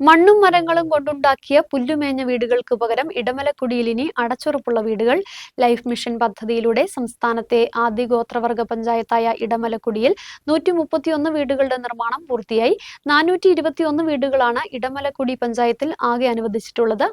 മണ്ണും മരങ്ങളും കൊണ്ടുണ്ടാക്കിയ പുല്ലുമേഞ്ഞ വീടുകൾക്ക് പകരം ഇടമലക്കുടിയിൽ ഇനി അടച്ചുറപ്പുള്ള വീടുകൾ. ലൈഫ് മിഷൻ പദ്ധതിയിലൂടെ സംസ്ഥാനത്തെ ആദ്യ ഗോത്രവർഗ പഞ്ചായത്തായ ഇടമലക്കുടിയിൽ നൂറ്റി മുപ്പത്തിയൊന്ന് വീടുകളുടെ നിർമ്മാണം പൂർത്തിയായി. നാനൂറ്റി ഇരുപത്തിയൊന്ന് വീടുകളാണ് ഇടമലക്കുടി പഞ്ചായത്തിൽ ആകെ അനുവദിച്ചിട്ടുള്ളത്.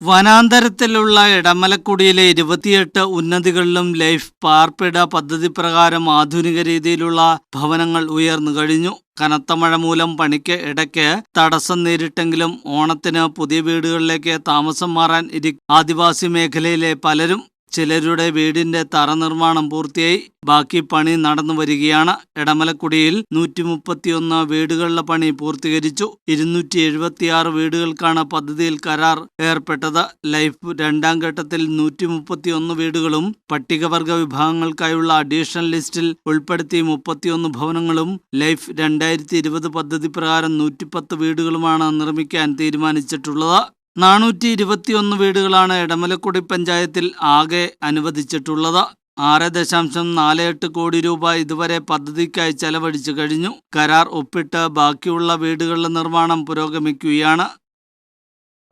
വനാന്തരത്തിലുള്ള ഇടമലക്കുടിയിലെ ഇരുപത്തിയെട്ട് ഉന്നതികളിലും ലൈഫ് പാർപ്പിട പദ്ധതി പ്രകാരം ആധുനിക രീതിയിലുള്ള ഭവനങ്ങൾ ഉയർന്നു കഴിഞ്ഞു. കനത്ത മഴ മൂലം പണിക്ക് ഇടയ്ക്ക് തടസ്സം നേരിട്ടെങ്കിലും ഓണത്തിന് പുതിയ വീടുകളിലേക്ക് താമസം മാറാൻ ഇരി ആദിവാസി മേഖലയിലെ പലരും ചിലരുടെ വീടിന്റെ തറ നിർമ്മാണം പൂർത്തിയായി. ബാക്കി പണി നടന്നു വരികയാണ്. ഇടമലക്കുടിയിൽ നൂറ്റി മുപ്പത്തിയൊന്ന് വീടുകളുടെ പണി പൂർത്തീകരിച്ചു. ഇരുന്നൂറ്റി എഴുപത്തിയാറ് വീടുകൾക്കാണ് പദ്ധതിയിൽ കരാർ ഏർപ്പെട്ടത്. ലൈഫ് രണ്ടാം ഘട്ടത്തിൽ നൂറ്റി മുപ്പത്തിയൊന്ന് വീടുകളും പട്ടികവർഗ വിഭാഗങ്ങൾക്കായുള്ള അഡീഷണൽ ലിസ്റ്റിൽ ഉൾപ്പെടുത്തി മുപ്പത്തിയൊന്ന് ഭവനങ്ങളും ലൈഫ് രണ്ടായിരത്തി ഇരുപത് പദ്ധതി പ്രകാരം നൂറ്റിപ്പത്ത് വീടുകളുമാണ് നിർമ്മിക്കാൻ തീരുമാനിച്ചിട്ടുള്ളത്. നാനൂറ്റി ഇരുപത്തിയൊന്ന് വീടുകളാണ് ഇടമലക്കുടി പഞ്ചായത്തിൽ ആകെ അനുവദിച്ചിട്ടുള്ളത്. ആറ് ദശാംശം നാല് എട്ട് കോടി രൂപ ഇതുവരെ പദ്ധതിക്കായി ചെലവഴിച്ചു കഴിഞ്ഞു. കരാർ ഒപ്പിട്ട് ബാക്കിയുള്ള വീടുകളുടെ നിർമ്മാണം പുരോഗമിക്കുകയാണ്.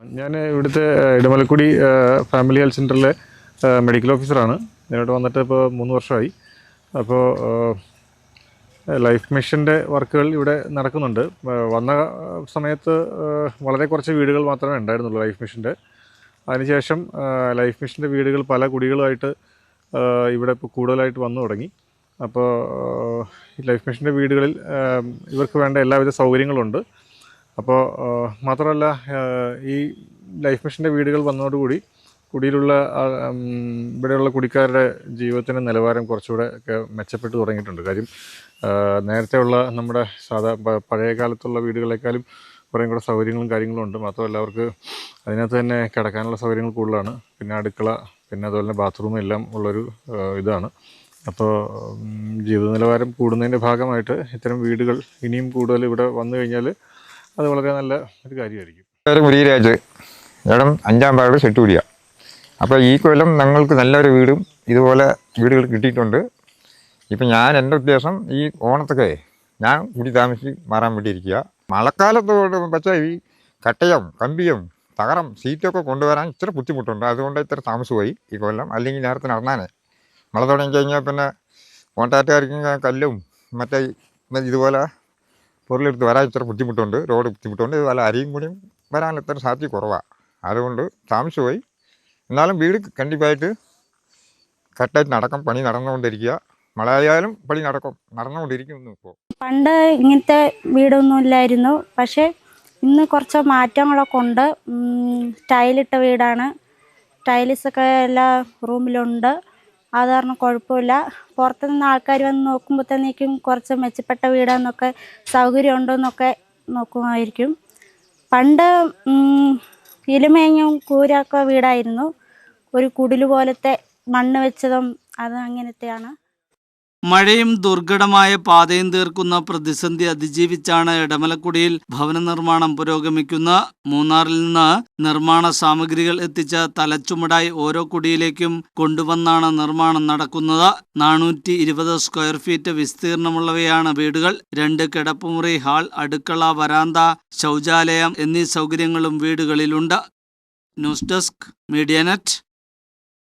ഞാൻ ഇവിടുത്തെ ഇടമലക്കുടി ഫാമിലി ഹെൽത്ത് സെന്ററിലെ മെഡിക്കൽ ഓഫീസറാണ്. നേരിട്ട് വന്നിട്ട് ഇപ്പോൾ മൂന്ന് വർഷമായി. അപ്പോൾ ലൈഫ് മിഷന്റെ വർക്കുകൾ ഇവിടെ നടക്കുന്നുണ്ട്. വന്ന സമയത്ത് വളരെ കുറച്ച് വീടുകൾ മാത്രമേ ഉണ്ടായിരുന്നുള്ളൂ ലൈഫ് മിഷന്റെ അതിനുശേഷം ലൈഫ് മിഷന്റെ വീടുകൾ പല കുടികളുമായിട്ട് ഇവിടെ ഇപ്പോൾ കൂടുതലായിട്ട് വന്നു തുടങ്ങി. അപ്പോൾ ലൈഫ് മിഷന്റെ വീടുകളിൽ ഇവർക്ക് വേണ്ട എല്ലാവിധ സൗകര്യങ്ങളുണ്ട്. അപ്പോൾ മാത്രമല്ല ഈ ലൈഫ് മിഷന്റെ വീടുകൾ വന്നതോടുകൂടി കുടിയിലുള്ള ഇവിടെയുള്ള കുടിക്കാരുടെ ജീവിതത്തിന്റെ നിലവാരം കുറച്ചുകൂടെ ഒക്കെ മെച്ചപ്പെട്ടു തുടങ്ങിയിട്ടുണ്ട്. കാര്യം നേരത്തെയുള്ള നമ്മുടെ സാധാ പഴയ കാലത്തുള്ള വീടുകളെക്കാളും കുറേ കൂടെ സൗകര്യങ്ങളും കാര്യങ്ങളും ഉണ്ട്. മാത്രമല്ല അവർക്ക് അതിനകത്ത് തന്നെ കിടക്കാനുള്ള സൗകര്യങ്ങൾ കൂടുതലാണ്. പിന്നെ അടുക്കള പിന്നെ അതുപോലെ തന്നെ ബാത്റൂം എല്ലാം ഉള്ളൊരു ഇതാണ്. അപ്പോൾ ജീവിത നിലവാരം കൂടുന്നതിന്റെ ഭാഗമായിട്ട് ഇത്തരം വീടുകൾ ഇനിയും കൂടുതൽ ഇവിടെ വന്നു കഴിഞ്ഞാൽ അത് വളരെ നല്ല ഒരു കാര്യമായിരിക്കും. മുരിരാജ് ഇടം അഞ്ചാം പാട് ചെട്ടൂരിയ അപ്പോൾ ഈ കൊല്ലം ഞങ്ങൾക്ക് നല്ലൊരു വീടും ഇതുപോലെ വീടുകൾ കിട്ടിയിട്ടുണ്ട്. ഇപ്പം ഞാൻ എന്റെ ഉദ്ദേശം ഈ ഓണത്തൊക്കെ ഞാൻ കൂടി താമസിച്ച് മാറാൻ വേണ്ടിയിരിക്കുക. മഴക്കാലത്തോട് പക്ഷേ ഈ കട്ടയം കമ്പിയും തകരം സീറ്റൊക്കെ കൊണ്ടുവരാൻ ഇച്ചിരി ബുദ്ധിമുട്ടുണ്ട്. അതുകൊണ്ട് ഇത്ര താമസമായി ഈ കൊല്ലം. അല്ലെങ്കിൽ നേരത്തെ നടന്നാനേ മഴ തുടങ്ങി കഴിഞ്ഞാൽ പിന്നെ കോൺട്രാക്റ്റുകാർക്ക് കല്ലും മറ്റേ ഇതുപോലെ പൊരുളെടുത്ത് വരാൻ ഇത്ര ബുദ്ധിമുട്ടുണ്ട്. റോഡ് ബുദ്ധിമുട്ടുണ്ട്. ഇതുപോലെ അരിയും കൂടിയും വരാൻ ഇത്ര സാധ്യത കുറവാണ്. അതുകൊണ്ട് താമസമായി എന്നാലും വീട് കണ്ടിപ്പായിട്ട് കറക്റ്റായിട്ട് നടക്കും പണി നടന്നുകൊണ്ടിരിക്കുക. മഴയായാലും പണി നടക്കും നടന്നുകൊണ്ടിരിക്കുന്നു ഇപ്പോൾ പണ്ട് ഇങ്ങനത്തെ വീടൊന്നും ഇല്ലായിരുന്നു. പക്ഷേ ഇന്ന് കുറച്ച് മാറ്റങ്ങളൊക്കെ ഉണ്ട്. ടൈലിട്ട വീടാണ്. ടൈൽസൊക്കെ എല്ലാ റൂമിലുണ്ട്. അത് കാരണം കുഴപ്പമില്ല. പുറത്തു നിന്ന് ആൾക്കാർ വന്ന് നോക്കുമ്പോഴത്തേക്കും കുറച്ച് മെച്ചപ്പെട്ട വീടാന്നൊക്കെ സൗകര്യം ഉണ്ടോയെന്നൊക്കെ നോക്കുമായിരിക്കും. പണ്ട് ഇലുമേഞ്ഞും കൂരൊക്കെ വീടായിരുന്നു. ഒരു കുടിൽ പോലത്തെ മണ്ണ് വെച്ചതും അത് അങ്ങനത്തെയാണ്. മഴയും ദുർഘടമായ പാതയും തീർക്കുന്ന പ്രതിസന്ധി അതിജീവിച്ചാണ് ഇടമലക്കുടിയിൽ ഭവന നിർമ്മാണം പുരോഗമിക്കുന്ന. മൂന്നാറിൽ നിന്ന് നിർമ്മാണ സാമഗ്രികൾ എത്തിച്ച തലച്ചുമടായി ഓരോ കുടിയിലേക്കും കൊണ്ടുവന്നാണ് നിർമ്മാണം നടക്കുന്നത്. നാനൂറ്റി ഇരുപത് സ്ക്വയർ ഫീറ്റ് വിസ്തീർണമുള്ളവയാണ് വീടുകൾ. രണ്ട് കിടപ്പുമുറി ഹാൾ അടുക്കള വരാന്ത ശൗചാലയം എന്നീ സൗകര്യങ്ങളും വീടുകളിലുണ്ട്. News desk media net.